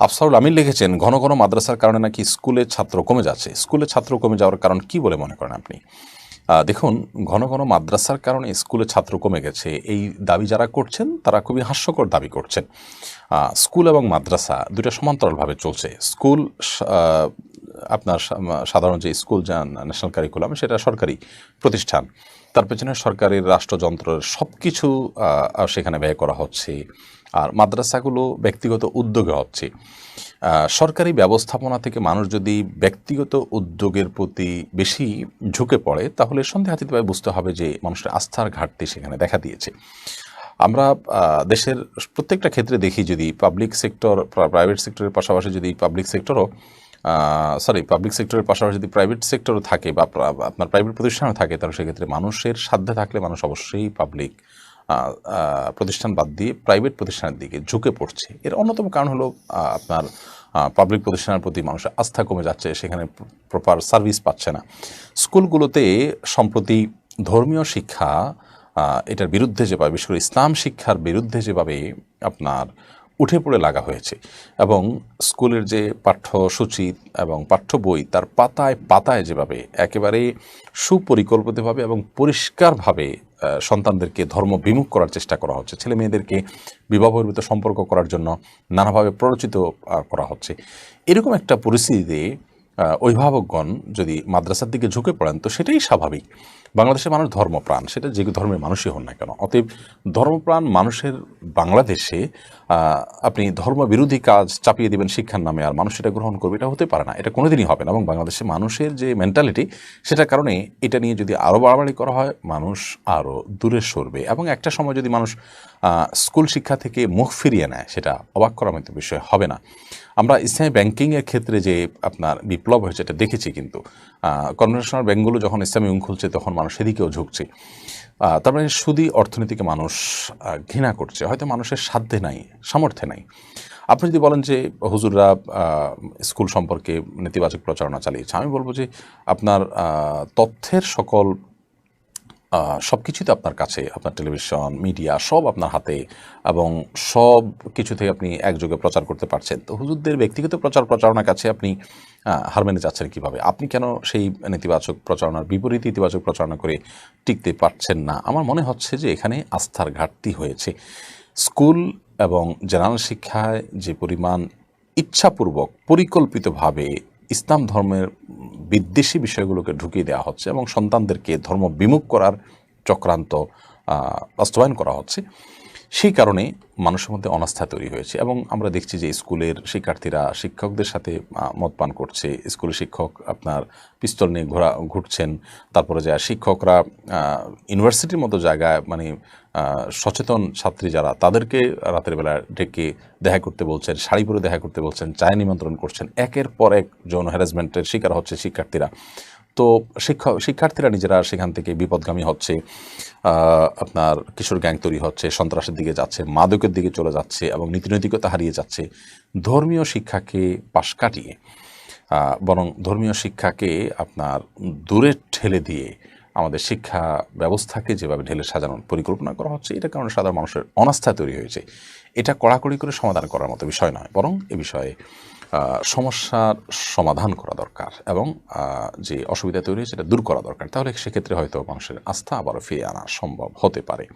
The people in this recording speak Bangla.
আফসারুল আমিন লিখেছেন, ঘন ঘন মাদ্রাসার কারণে নাকি স্কুলে ছাত্র কমে যাচ্ছে। স্কুলে ছাত্র কমে যাওয়ার কারণ কি বলে মনে করেন আপনি? দেখুন, ঘন ঘন মাদ্রাসার কারণে স্কুলে ছাত্র কমে গেছে। এই দাবি যারা করছেন, তারা খুবই হাস্যকর দাবি করছেন। স্কুল এবং মাদ্রাসা দুটা সমান্তরালভাবে চলছে। স্কুল আপনার সাধারণ যে স্কুল যান ন্যাশনাল কারিকুলাম সেটা সরকারি প্রতিষ্ঠান। তার পেছনে সরকারের রাষ্ট্রযন্ত্রের সব কিছু সেখানে ব্যয় করা হচ্ছে। আর মাদ্রাসাগুলো ব্যক্তিগত উদ্যোগে হচ্ছে। সরকারি ব্যবস্থাপনা থেকে মানুষ যদি ব্যক্তিগত উদ্যোগের প্রতি বেশি ঝুঁকে পড়ে, তাহলে সন্দেহাতীতভাবে বুঝতে হবে যে মানুষের আস্থার ঘাটতি সেখানে দেখা দিয়েছে। আমরা দেশের প্রত্যেকটা ক্ষেত্রে দেখি যদি পাবলিক সেক্টর প্রাইভেট সেক্টরের পাশাপাশি যদি পাবলিক সেক্টরও সরি পাবলিক সেক্টরের পাশাপাশি যদি প্রাইভেট সেক্টরও থাকে বা আপনার প্রাইভেট প্রতিষ্ঠানও থাকে, তাহলে সেক্ষেত্রে মানুষের সাধ্যে থাকলে মানুষ অবশ্যই পাবলিক প্রতিষ্ঠান বাদ দিয়ে প্রাইভেট প্রতিষ্ঠানের দিকে ঝুঁকে পড়ছে। এর অন্যতম কারণ হলো আপনার পাবলিক প্রতিষ্ঠানের প্রতি মানুষের আস্থা কমে যাচ্ছে, সেখানে প্রপার সার্ভিস পাচ্ছে না। স্কুলগুলোতে সম্প্রতি ধর্মীয় শিক্ষা এটার বিরুদ্ধে যেভাবে, বিশেষ করে ইসলাম শিক্ষার বিরুদ্ধে যেভাবে আপনার উঠে পড়ে লাগা হয়েছে এবং স্কুলের যে পাঠ্যসূচি এবং পাঠ্য বই, তার পাতায় পাতায় যেভাবে একেবারে সুপরিকল্পিতভাবে এবং পরিষ্কারভাবে সন্তানদেরকে ধর্ম বিমুখ করার চেষ্টা করা হচ্ছে, ছেলে মেয়েদেরকে বিবাহ সম্পর্ক করার জন্য নানাভাবে প্ররোচিত করা হচ্ছে। এরকম একটা পরিস্থিতিতে অভিভাবকগণ যদি মাদ্রাসার দিকে ঝুঁকে পড়েন, তো সেটাই স্বাভাবিক। বাংলাদেশের মানুষ ধর্মপ্রাণ, সেটা যে ধর্মের মানুষই হন না কেন। অতএব ধর্মপ্রাণ মানুষের বাংলাদেশে আপনি ধর্মবিরোধী কাজ চাপিয়ে দেবেন শিক্ষার নামে আর মানুষ সেটা গ্রহণ করবে, এটা হতে পারে না। এটা কোনোদিনই হবে না এবং বাংলাদেশে মানুষের যে মেন্টালিটি সেটার কারণে এটা নিয়ে যদি আরও বাড়াবাড়ি করা হয়, মানুষ আরও দূরে সরবে এবং একটা সময় যদি মানুষ স্কুল শিক্ষা থেকে মুখ ফিরিয়ে নেয়, সেটা অবাক করার মতো বিষয় হবে না। আমরা ইসলামী ব্যাংকিংয়ের ক্ষেত্রে যে আপনার বিপ্লব হয়েছে, এটা দেখেছি কিন্তু কনভেনশনাল ব্যাংকগুলো যখন ইসলামী উং খুলছে, তখন মানুষ সেদিকেও ঝুঁকছে। তার মানে সুদি অর্থনীতিকে মানুষ ঘৃণা করছে। হয়তো মানুষের সাধ্যে নাই, সামর্থ্যে নাই। আপনি যদি বলেন যে, হুজুররা স্কুল সম্পর্কে নেতিবাচক প্রচারণা চালিয়েছে, আমি বলব যে, আপনার তথ্যের সকল সব কিছুই তো আপনার কাছে, আপনার টেলিভিশন, মিডিয়া, সব আপনার হাতে এবং সব কিছু থেকে আপনি একযোগে প্রচার করতে পারছেন। তো হুজুরদের ব্যক্তিগত প্রচার প্রচারণার কাছে আপনি হার মেনে যাচ্ছেন কীভাবে? আপনি কেন সেই নেতিবাচক প্রচারণার বিপরীত ইতিবাচক প্রচারণা করে টিকতে পারছেন না? আমার মনে হচ্ছে যে এখানে আস্থার ঘাটতি হয়েছে। স্কুল এবং জেনারেল শিক্ষায় যে পরিমাণ ইচ্ছাপূর্বক, পরিকল্পিতভাবে ইসলাম ধর্মের বিদ্বেষী বিষয়গুলোকে ঢুকিয়ে দেওয়া হচ্ছে এবং সন্তানদেরকে ধর্ম বিমুখ করার চক্রান্ত বাস্তবায়ন করা হচ্ছে। সেই কারণে মানুষের মধ্যে অনাস্থা তৈরি হয়েছে এবং আমরা দেখছি যে স্কুলের শিক্ষার্থীরা, শিক্ষকদের সাথে মদ পান করছে। স্কুলের শিক্ষক আপনার পিস্তল নিয়ে ঘোরা, ঘুরছেন। তারপরে যা শিক্ষকরা ইউনিভার্সিটির মতো জায়গায় মানে সচেতন ছাত্রী যারা, তাদেরকে রাতের বেলা ডেকে দেখা করতে বলছেন, শাড়ি পরে দেখা করতে বলছেন, চায় নিমন্ত্রণ করছেন। একের পর এক যৌন হ্যারাসমেন্টের শিকার হচ্ছে শিক্ষার্থীরা। তো শিক্ষক, শিক্ষার্থীরা নিজেরা সেখান থেকে বিপদগামী হচ্ছে। আপনার কিশোর গ্যাং তৈরি হচ্ছে, সন্ত্রাসের দিকে যাচ্ছে, মাদকের দিকে চলে যাচ্ছে এবং নীতিনৈতিকতা হারিয়ে যাচ্ছে। ধর্মীয় শিক্ষাকে পাশ কাটিয়ে বরং ধর্মীয় শিক্ষাকে আপনার দূরে ঠেলে দিয়ে আমাদের শিক্ষা ব্যবস্থাকে যেভাবে ঢেলে সাজানোর পরিকল্পনা করা হচ্ছে এটা কারণে সাধারণ মানুষের অনাস্থা তৈরি হয়েছে। এটা কড়াকড়ি করে সমাধান করার মতো বিষয় নয়, বরং এ বিষয়ে সমস্যার সমাধান করা দরকার এবং যে অসুবিধা তৈরি সেটা দূর করা দরকার। তাহলে সেক্ষেত্রে হয়তো মানুষের আস্থা আবারও ফিরিয়ে আনা সম্ভব হতে পারে।